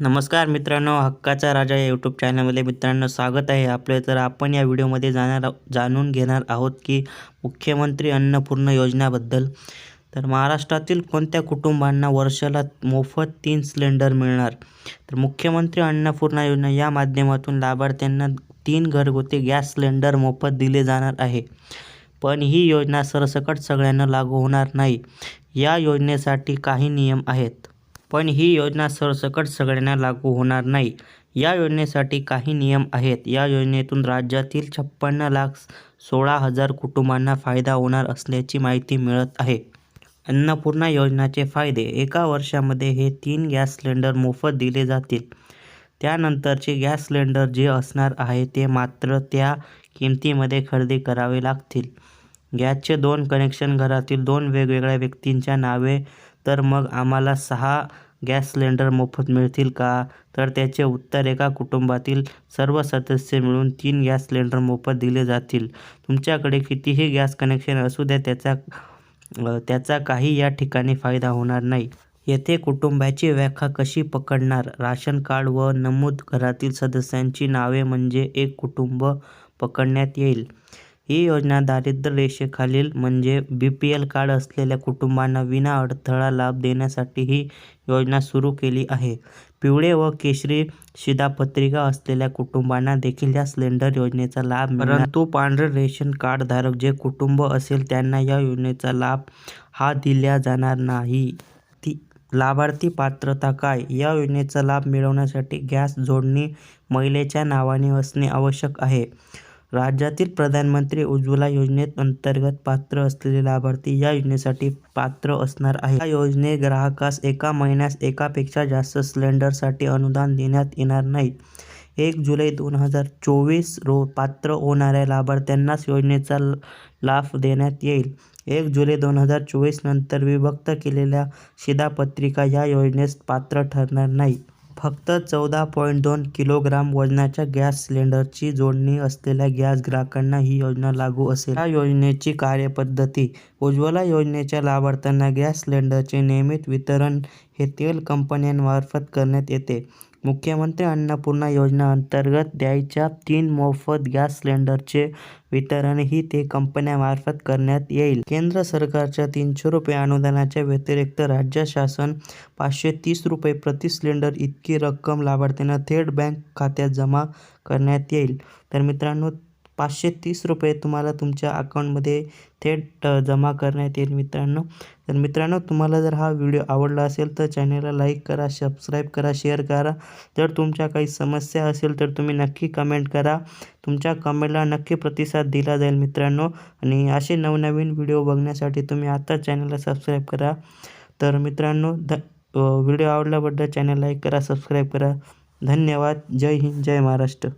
नमस्कार मित्रांनो हक्काचा राजा या यूट्यूब चॅनलमध्ये मित्रांनो स्वागत आहे. आपले तर आपण या व्हिडिओमध्ये जाणार जाणून घेणार आहोत की मुख्यमंत्री अन्नपूर्णा योजनेबद्दल. तर महाराष्ट्रातील कोणत्या कुटुंबांना वर्षाला मोफत तीन सिलेंडर मिळणार? तर मुख्यमंत्री अन्नपूर्णा योजना या माध्यमातून लाभार्थ्यांना तीन घरगुती गॅस सिलेंडर मोफत दिले जाणार आहे. पण ही योजना सरसकट सगळ्यांना लागू होणार नाही. या योजनेसाठी काही नियम आहेत. पण ही योजना सरसकट सगळ्यांना लागू होणार नाही. या योजनेसाठी काही नियम आहेत. या योजनेतून राज्यातील छप्पन्न लाख सोळा हजार कुटुंबांना फायदा होणार असल्याची माहिती मिळत आहे. अन्नपूर्णा योजनाचे फायदे एका वर्षामध्ये हे तीन गॅस सिलेंडर मोफत दिले जातील. त्यानंतरचे गॅस सिलेंडर जे असणार आहे ते मात्र त्या किमतीमध्ये खरेदी करावे लागतील. गॅसचे दोन कनेक्शन घरातील दोन वेगवेगळ्या व्यक्तींच्या नावे तर मग आम्हाला सहा गॅस सिलेंडर मोफत मिळतील का? तर त्याचे उत्तर एका कुटुंबातील सर्व सदस्य मिळून तीन गॅस सिलेंडर मोफत दिले जातील. तुमच्याकडे कितीही गॅस कनेक्शन असू द्या त्याचा त्याचा काही या ठिकाणी फायदा होणार नाही. येथे कुटुंबाची व्याख्या कशी पकडणार? राशन कार्ड व नमूद घरातील सदस्यांची नावे म्हणजे एक कुटुंब पकडण्यात येईल. ही योजना दारिद्र्य रेषेखालील म्हणजे बीपीएल कार्ड असलेल्या कुटुंबांना विना अडथळा लाभ देण्यासाठी ही योजना सुरू केली आहे. पिवळे व केशरी शिधापत्रिका असलेल्या कुटुंबांना देखील या सिलेंडर योजनेचा लाभ मिळणार परंतु पांढरे रेशन कार्डधारक जे कुटुंब असेल त्यांना या योजनेचा लाभ हा दिला जाणार नाही. ती लाभार्थी पात्रता काय? या योजनेचा लाभ मिळवण्यासाठी गॅस जोडणी महिलेच्या नावाने असणे आवश्यक आहे. राज्यातील प्रधानमंत्री उज्ज्वला योजनेत अंतर्गत पात्र असलेले लाभार्थी या योजनेसाठी पात्र असणार आहे या योजने ग्राहकास एका महिन्यास एकापेक्षा जास्त सिलेंडरसाठी अनुदान देण्यात येणार नाही एक जुलै दोन हजार चोवीस रो पात्र होणाऱ्या लाभार्थ्यांनाच योजनेचा लाभ देण्यात येईल. एक जुलै दोन हजार चोवीस नंतर विभक्त केलेल्या शिधापत्रिका या योजनेस पात्र ठरणार नाही फक्त चौदा पॉईंट दोन किलोग्राम वजनाच्या गॅस सिलेंडरची जोडणी असलेल्या गॅस ग्राहकांना ही योजना लागू असेल. या योजनेची कार्यपद्धती उज्ज्वला योजनेच्या लाभार्थ्यांना गॅस सिलेंडरचे नियमित वितरण हे तेल कंपन्यांमार्फत करण्यात येते. मुख्यमंत्री अन्नपूर्णा योजना अंतर्गत द्यायच्या तीन मोफत गॅस सिलेंडरचे वितरणही ते कंपन्यांमार्फत करण्यात येईल. केंद्र सरकारच्या तीनशे रुपये अनुदानाच्या व्यतिरिक्त राज्य शासन पाचशे तीस रुपये प्रति सिलेंडर इतकी रक्कम लाभार्थ्यांना थेट बँक खात्यात जमा करण्यात येईल. तर मित्रांनो पाचशे तीस रुपये तुम्हाला तुमच्या अकाउंटमध्ये थेट जमा करण्यात येईल मित्रांनो. तर मित्रांनो तुम्हाला जर हा व्हिडिओ आवडला असेल तर चॅनलला लाईक करा सबस्क्राईब करा शेअर करा. जर तुमच्या काही समस्या असेल तर तुम्ही नक्की कमेंट करा. तुमच्या कमेंटला नक्की प्रतिसाद दिला जाईल मित्रांनो. आणि असे नवनवीन व्हिडिओ बघण्यासाठी तुम्ही आता चॅनलला सबस्क्राईब करा. तर मित्रांनो ध व्हिडिओ आवडल्याबद्दल चॅनल लाईक करा सबस्क्राईब करा. धन्यवाद. जय हिंद जय महाराष्ट्र.